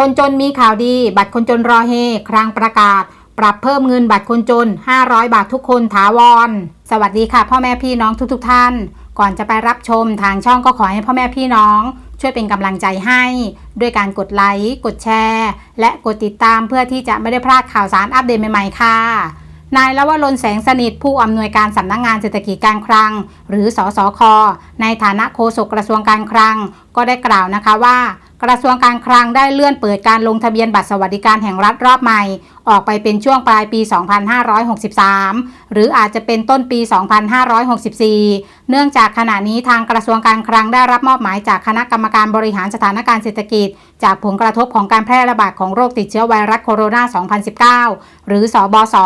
คนจนมีข่าวดี บัตรคนจนรอเฮครั้งประกาศ ปรับเพิ่มเงินบัตรคนจน 500 บาททุกคนถาวร สวัสดีค่ะ พ่อแม่พี่น้องทุกๆทท่าน ก่อนจะไปรับชมทางช่องก็ขอให้พ่อแม่พี่น้อง ช่วยเป็นกำลังใจให้ ด้วยการกดไลค์ กดแชร์ และกดติดตามเพื่อที่จะไม่ได้พลาดข่าวสารอัปเดตใหม่ๆค่ะนายละวรนแสงสนิทผู้อำนวยการสำนักงงานเศรษฐกิจการคลัง หรือสอสอคในฐานะโฆษกกระทรวงการคลัง ก็ได้กล่าวนะคะว่า กระทรวงการคลังได้เลื่อนเปิดการลงทะเบียนบัตรสวัสดิการแห่งรัฐรอบใหม่ ออกไปเป็นช่วงปลายปี 2563 หรืออาจจะเป็นต้นปี 2564 เนื่องจากขณะนี้ทางกระทรวงการคลังได้รับมอบหมายจากคณะกรรมการบริหารสถานการณ์เศรษฐกิจ จากผลกระทบของการแพร่ระบาดของโรคติดเชื้อไวรัสโคโรนา 2019 หรือสอบศ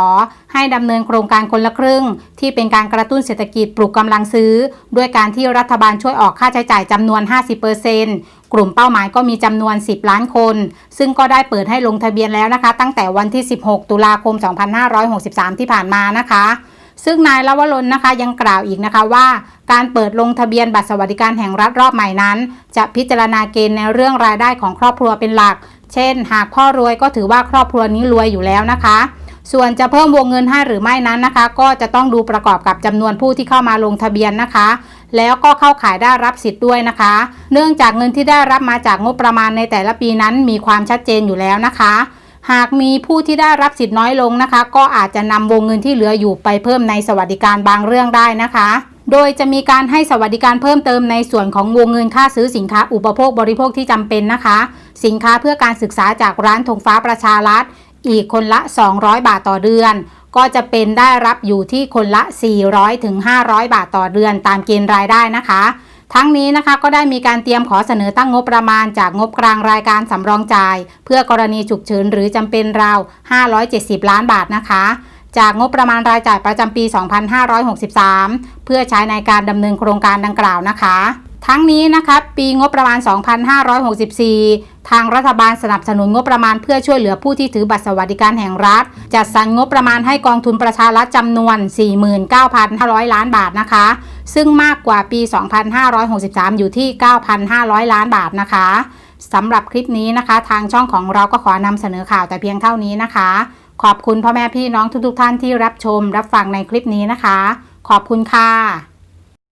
ให้ดำเนินโครงการคนละครึ่ง ที่เป็นการกระตุ้นเศรษฐกิจปลุกกำลังซื้อ ด้วยการที่รัฐบาลช่วยออกค่าใช้จ่ายจำนวน 50% กลุ่มเป้าหมายก็มีจำนวน 10 ล้านคน ซึ่งก็ได้เปิดให้ลงทะเบียนแล้วนะคะ ตั้งแต่วันที่ 16 ตุลาคม 2563 ที่ผ่านมานะคะ ซึ่งนายลวรนนะคะยังกล่าวอีกนะคะว่า การเปิดลงทะเบียนบัตรสวัสดิการแห่งรัฐรอบใหม่นั้น จะพิจารณาเกณฑ์ในเรื่องรายได้ของครอบครัวเป็นหลัก เช่น หากพ่อรวยก็ถือว่าครอบครัวนี้รวยอยู่แล้วนะคะส่วนจะเพิ่มวงเงินให้หรือไม่นั้นนะคะ ก็จะต้องดูประกอบกับจำนวนผู้ที่เข้ามาลงทะเบียนนะคะ แล้วก็เข้าขายได้รับสิทธิ์ด้วยนะคะ เนื่องจากเงินที่ได้รับมาจากงบประมาณในแต่ละปีนั้นมีความชัดเจนอยู่แล้วนะคะ หากมีผู้ที่ได้รับสิทธิ์น้อยลงนะคะ ก็อาจจะนำวงเงินที่เหลืออยู่ไปเพิ่มในสวัสดิการบางเรื่องได้นะคะโดยจะมีการให้สวัสดิการเพิ่มเติมในส่วนของวงเงินค่าซื้อสินค้าอุปโภคบริโภคที่จำเป็นนะคะ สินค้าเพื่อการศึกษาจากร้านธงฟ้าประชารัฐ อีกคนละ 200 บาทต่อเดือน ก็จะเป็นได้รับอยู่ที่คนละ 400ถึง500 บาทต่อเดือนตามเกณฑ์รายได้นะคะ ทั้งนี้นะคะก็ได้มีการเตรียมขอเสนอตั้งงบประมาณจากงบกลางรายการสำรองจ่าย เพื่อกรณีฉุกเฉินหรือจำเป็นราว 570 ล้านบาทนะคะจากงบประมาณรายจ่ายประจำปี 2563 เพื่อใช้ในการดำเนินโครงการดังกล่าวนะคะ ทั้งนี้นะคะปีงบประมาณ 2564 ทางรัฐบาลสนับสนุนงบประมาณเพื่อช่วยเหลือผู้ที่ถือบัตรสวัสดิการแห่งรัฐ จัดสรรงบประมาณให้กองทุนประชารัฐจำนวน 49,500 ล้านบาทนะคะ ซึ่งมากกว่าปี 2563 อยู่ที่ 9,500 ล้านบาทนะคะสำหรับคลิปนี้นะคะ ทางช่องของเราก็ขอนำเสนอข่าวแต่เพียงเท่านี้นะคะ ขอบคุณพ่อแม่พี่น้องทุกๆทท่านที่รับชม รับฟังในคลิปนี้นะคะ ขอบคุณค่ะ